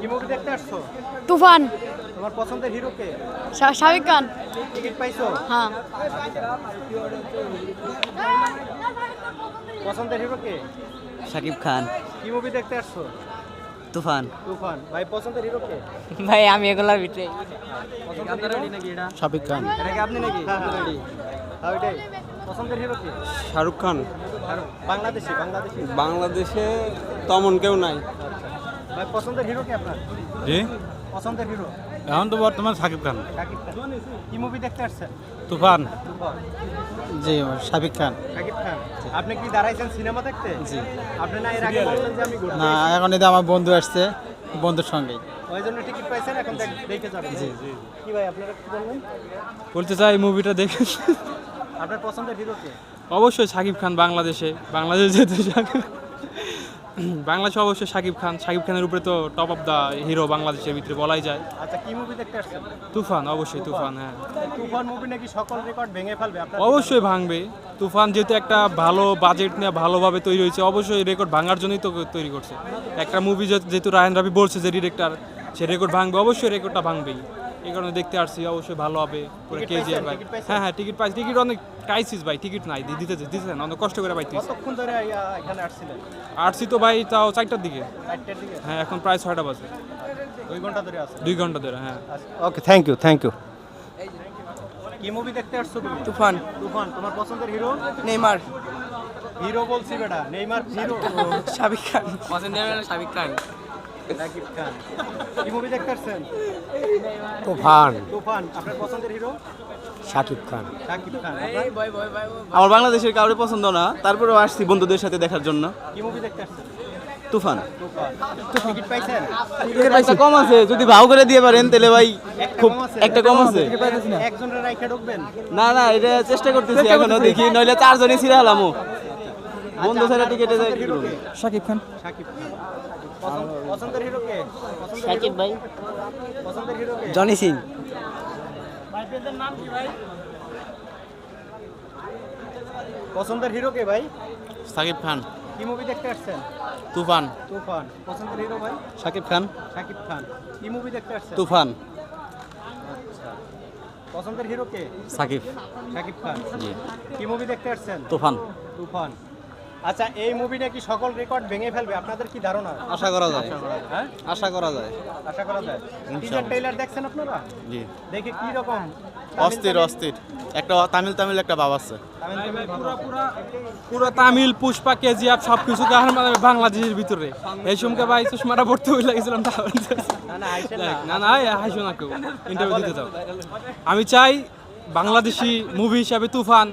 কি মুভি দেখতে আসছো? তুফান। তোমার পছন্দের হিরো কে? শা- শাকিব খান। টিকিট পাইছো? হ্যাঁ। পছন্দের হিরো কে? শাকিব খান। কি মুভি দেখতে আসছো? তুফান। তুফান। ভাই পছন্দের হিরো কে? ভাই আমি এগুলার ভিতরে। শাকিব খান। এটা কি আপনি নাকি? হ্যাঁ রেডি হ্যাঁ ওইটাই। পছন্দের হিরো কে? শাহরুখ খান। শাহরুখ। বাংলাদেশি বাংলাদেশি। বাংলাদেশে তেমন কেউ নাই। ভাই পছন্দের হিরো কে আপনার? জি? পছন্দের হিরো এখন তো বর্তমান শাকিব খান। কি মুভি দেখতে আসছেন? তুফান। তুফান। জি শাকিব খান। শাকিব খান। আপনি কি দাঁড়াইছেন সিনেমা দেখতে? জি। আপনি না এর আগে বললেন যে আমি না এখন এটা আমার বন্ধু আসছে বন্ধুর সঙ্গে ওই জন্য টিকিট পাইছেন এখন দেখে যাবেন। জি জি। কি ভাই আপনারা কি বলবেন? বলতে চাই মুভিটা দেখে আপনার পছন্দের হিরো কে? অবশ্যই শাকিব খান বাংলাদেশে। বাংলাদেশ যেহেতু শাকিব বাংলাদেশে অবশ্যই শাকিব খান। শাকিব খানের উপরে তো টপ অফ দ্য হিরো বাংলাদেশের ভিতরে বলাই যায়। আচ্ছা কি মুভি দেখতে আসছেন? তুফান অবশ্যই তুফান। হ্যাঁ। তুফান মুভি নাকি সকল রেকর্ড ভেঙে ফেলবে? আপনার অবশ্যই ভাঙবে। তুফান যেহেতু একটা ভালো বাজেট নিয়ে ভালোভাবে তৈরি হয়েছে অবশ্যই রেকর্ড ভাঙার জন্যই তো তৈরি করছে। একটা মুভি যেহেতু রায়ন রাবি বলছে যে ডিরেক্টর সে রেকর্ড ভাঙবে অবশ্যই রেকর্ডটা ভাঙবেই। এই কারণে দেখতে আসছি অবশ্যই ভালো হবে পুরো পাইছেন? ভাই। হ্যাঁ হ্যাঁ টিকিট পাইছি। টিকিট অনেক ক্রাইসিস ভাই টিকিট নাই দি- দিতে দিতেছেন অনেক কষ্ট করে পাইতেছি। কতক্ষণ ধরে এখানে আসছিলেন? আসছি তো ভাই তাও চারটার দিকে। হ্যাঁ এখন প্রায় ছয়টা বাজে। দুই ঘণ্টা ধরে আছে দুই ঘণ্টা ধরে হ্যাঁ। Okay thank you thank you কি মুভি দেখতে আসছো তুমি? তুফান। তুফান তোমার পছন্দের হিরো নেইমার। হিরো বলছি বেটা নেইমার হিরো শাকিব খান। পছন্দের শাকিব খান। রাকিব খান। কি মুভি দেখতে আসছেন তুফান। তুফান আপনার পছন্দের হিরো শাকিব খান। রাকিব খান আমার বাংলাদেশের কাউরে পছন্দ না তারপরেও আসছি বন্ধুদের সাথে দেখার জন্য। কি মুভি দেখতে আসছেন তুফান। তুফান। টিকিট পাইছেন? একটা কম আছে যদি ভাও করে দিয়ে পারেন তাহলে ভাই খুব একটা কম আছে। না। না এটা চেষ্টা করতেছি এখনও দেখি নইলে চারজনই ছিঁড়ে হলামও বন্ধু ছাড়া টিকেটে যায় শাকিব খান। শাকিব খান। পছন্দ- পছন্দের হিরো কে? শাকিব ভাই। পছন্দের হিরো কে? জনি সিং। পছন্দের হিরো কে ভাই? শাকিব খান। কি মুভি দেখতে আসছেন? তুফান। তুফান। পছন্দের হিরো ভাই? শাকিব খান। শাকিব খান। কি মুভি দেখতে আসছেন? তুফান। পছন্দের হিরো কে? সাকিব। শাকিব খান। কি মুভি দেখতে আসছেন? তুফান। তুফান। আচ্ছা এই মুভি নাকি সকল রেকর্ড ভেঙে ফেলবে? আপনাদের কি ধারণা? আশা করা যায়। হ্যাঁ? আশা করা যায়। আশা করা যায়। টিজার ট্রেলার দেখছেন আপনারা? জি। দেখে কি রকম? অস্থির অস্থির। একটা তামিল তামিল একটা ভাব আছে। পুরো তামিল পুষ্পা কেজিএফ সব কিছু মানে বাংলাদেশের ভিতরে। এই সময় ভাই চশমাটা পড়তে হয়ে লাগছিলাম তাহলে না না না। না না এই হাসো না কেউ। ইন্টারভিউ দিতে যাও। আমি চাই বাংলাদেশি মুভি হিসাবে তুফান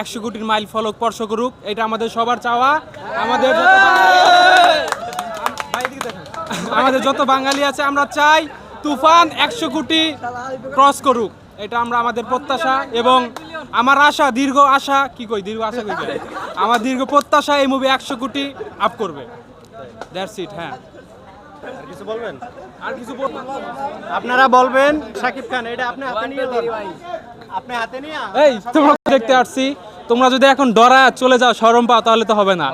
একশো কোটির মাইল ফলক স্পর্শ করুক এটা আমাদের সবার চাওয়া। আমাদের। আমাদের যত বাঙালি আছে আমরা চাই তুফান একশো কোটি ক্রস করুক। এটা আমরা আমাদের প্রত্যাশা এবং আমার আশা দীর্ঘ আশা কি কই দীর্ঘ আশা কই? আমার দীর্ঘ প্রত্যাশা এই মুভি একশো কোটি আপ করবে। দ্যাটস ইট হ্যাঁ। আর কিছু বলবেন? আর কিছু আপনারা বলবেন শাকিব খান এটা আপনি হাতে নিয়ে লন। আপনি হাতে নিয়ে এই তোমরা দেখতে আসছি। তোমরা যদি এখন ডরা চলে যাও শরম পাও তাহলে তো হবে না।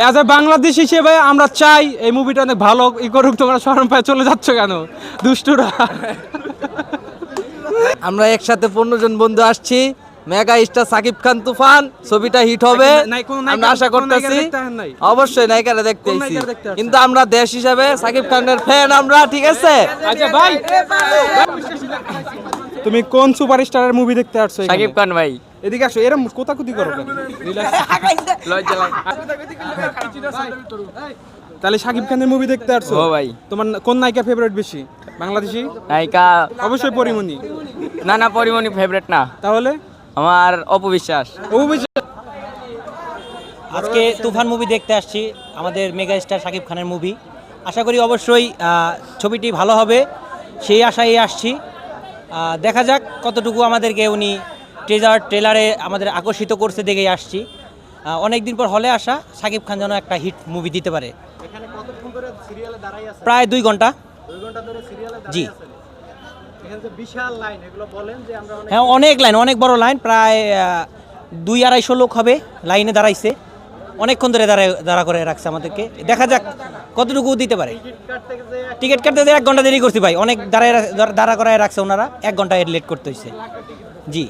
অ্যাজ এ বাংলাদেশ হিসেবে আমরা চাই এই মুভিটা অনেক ভালো ই করুক তোমরা শরম পায় চলে যাচ্ছ কেন? দুষ্টুরা। আমরা একসাথে পনেরো জন বন্ধু আসছি। মেগা স্টার সাকিব খান তুফান ছবিটা হিট হবে। আমরা আশা করতেছি? অবশ্যই নায়িকারা দেখতে? কিন্তু আমরা দেশ হিসাবে সাকিব খানের ফ্যান আমরা ঠিক আছে? আচ্ছা ভাই। তুমি কোন সুপার সুপারস্টারের মুভি দেখতে আসছো? সাকিব খান ভাই। এদিকে আসো এরম কোতাকুতি করো। তাহলে সাকিব খানের মুভি দেখতে আসছো? ও ভাই। তোমার কোন নায়িকা ফেভারিট বেশি? বাংলাদেশি? নায়িকা অবশ্যই পরিমণি। না না পরিমণি ফেভারিট না। তাহলে? আমার অপবিশ্বাস অপবিশ্বাস আজকে তুফান মুভি দেখতে আসছি আমাদের মেগা স্টার শাকিব খানের মুভি আশা করি অবশ্যই ছবিটি ভালো হবে। সেই আশায় আসছি। দেখা যাক কতটুকু আমাদেরকে উনি ট্রেজার ট্রেলারে আমাদের আকর্ষিত করছে দেখেই আসছি। অনেক দিন পর হলে আসা শাকিব খান যেন একটা হিট মুভি দিতে পারে। প্রায় দুই ঘণ্টা। জি। হ্যাঁ অনেক লাইন অনেক বড় লাইন প্রায় দুই আড়াইশো লোক হবে লাইনে দাঁড়াইছে। অনেকক্ষণ ধরে দাঁড়ায় দাঁড়া করে রাখছে আমাদেরকে। দেখা যাক কতটুকু দিতে পারে। টিকিট কাটতে এক ঘণ্টা দেরি করছি ভাই। অনেক দাঁড়ায় দাঁড়া করায় রাখছে ওনারা। এক ঘণ্টা লেট করতে হয়েছে জি।